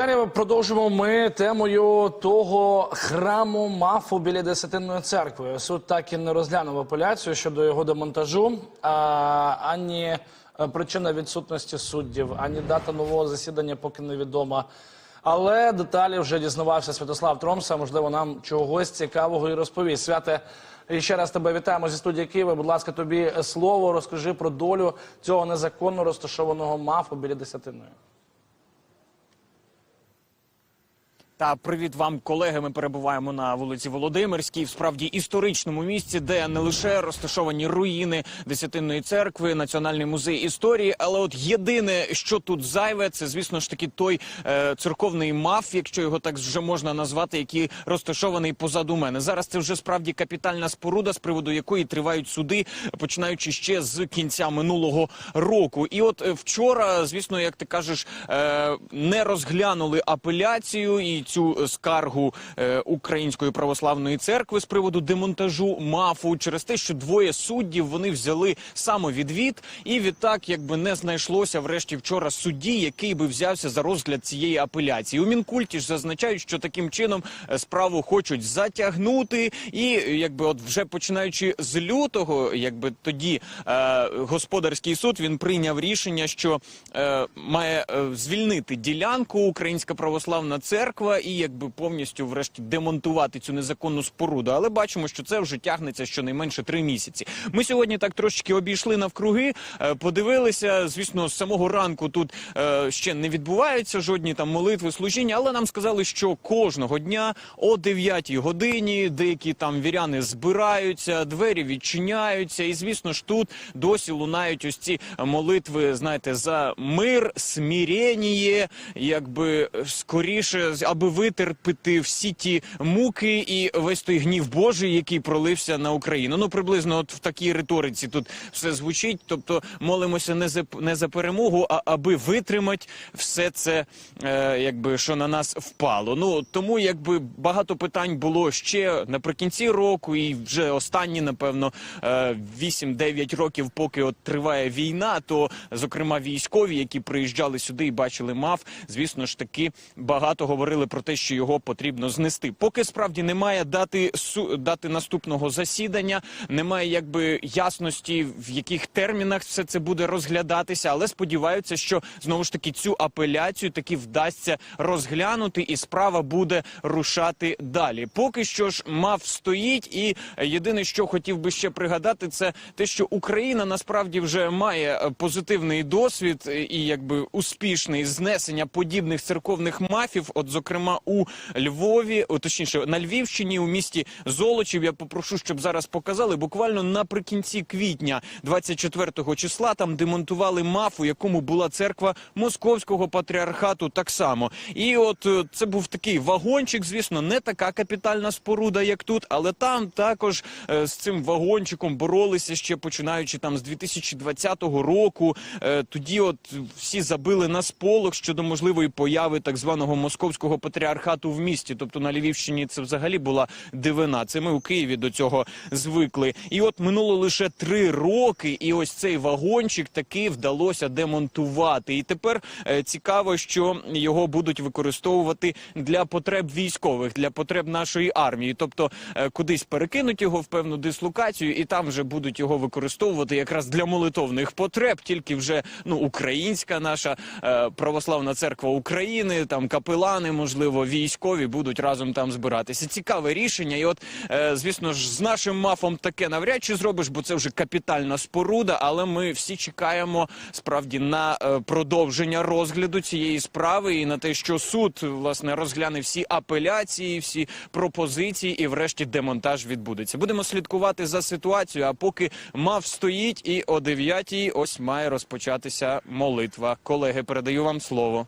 Далі продовжимо ми темою того храму мафу біля Десятинної церкви. Суд так і не розглянув апеляцію щодо його демонтажу. А, ані е, причина відсутності суддів, ані дата нового засідання поки невідома. Але деталі вже дізнавався Святослав Тромса. Можливо, нам чогось цікавого і розповість. Святе, ще раз тебе вітаємо зі студії Києва. Будь ласка, тобі слово. Розкажи про долю цього незаконно розташованого мафу біля Десятинної. Та привіт вам, колеги. Ми перебуваємо на вулиці Володимирській, в справді історичному місці, де не лише розташовані руїни Десятинної церкви, Національний музей історії, але от єдине, що тут зайве, це звісно ж таки той е, церковний маф, якщо його так вже можна назвати, який розташований позаду мене. Зараз це вже справді капітальна споруда, з приводу якої тривають суди, починаючи ще з кінця минулого року. І от е, вчора, звісно, як ти кажеш, е, не розглянули апеляцію і цю скаргу е, Української православної церкви з приводу демонтажу мафу через те, що двоє суддів вони взяли самовідвід, і відтак, якби не знайшлося врешті вчора судді, який би взявся за розгляд цієї апеляції. У мінкульті ж зазначають, що таким чином е, справу хочуть затягнути, і якби от вже починаючи з лютого, якби тоді е, господарський суд він прийняв рішення, що е, має е, звільнити ділянку Українська православна церква і якби повністю врешті демонтувати цю незаконну споруду. Але бачимо, що це вже тягнеться щонайменше три місяці. Ми сьогодні так трошечки обійшли навкруги, е, подивилися. Звісно, з самого ранку тут е, ще не відбуваються жодні там молитви, служіння, але нам сказали, що кожного дня о 9 годині деякі там віряни збираються, двері відчиняються, і звісно ж тут досі лунають ось ці молитви, знаєте, за мир, смирення, якби скоріше, аби витерпіти всі ті муки і весь той гнів Божий, який пролився на Україну. Ну приблизно, от в такій риториці тут все звучить. Тобто молимося не за не за перемогу, а аби витримати все це, е, якби що на нас впало. Ну тому якби багато питань було ще наприкінці року, і вже останні, напевно, е, 8-9 років, поки от триває війна, то зокрема військові, які приїжджали сюди і бачили мав, звісно ж таки багато говорили про те, що його потрібно знести. Поки справді немає дати дати наступного засідання, немає якби ясності, в яких термінах все це буде розглядатися, але сподіваються, що знову ж таки цю апеляцію таки вдасться розглянути, і справа буде рушати далі. Поки що ж мав стоїть, і єдине, що хотів би ще пригадати, це те, що Україна насправді вже має е, позитивний досвід е, і якби успішний знесення подібних церковних мафів. От, зокрема, у Львові, точніше на Львівщині, у місті Золочів. Я попрошу, щоб зараз показали. Буквально наприкінці квітня, 24 числа, там демонтували маф, у якому була церква московського патріархату. Так само, і от е, це був такий вагончик. Звісно, не така капітальна споруда, як тут, але там також е, з цим вагончиком боролися ще починаючи там з 2020 року. Е, тоді, от всі забили на сполох щодо можливої появи так званого московського патріархату в місті. Тобто на Львівщині це взагалі була дивина. Це ми у Києві до цього звикли. І от минуло лише три роки, і ось цей вагончик таки вдалося демонтувати. І тепер е, цікаво, що його будуть використовувати для потреб військових, для потреб нашої армії. Тобто е, кудись перекинуть його в певну дислокацію, і там вже будуть його використовувати якраз для молитовних потреб, тільки вже ну українська наша е, православна церква України, там капелани, можливо, військові будуть разом там збиратися. Цікаве рішення, і от е, звісно ж, з нашим мафом таке навряд чи зробиш, бо це вже капітальна споруда. Але ми всі чекаємо справді на е, продовження розгляду цієї справи і на те, що суд власне розгляне всі апеляції, всі пропозиції, і врешті демонтаж відбудеться. Будемо слідкувати за ситуацією. А поки мав стоїть, і о 9 ось має розпочатися молитва. Колеги, передаю вам слово.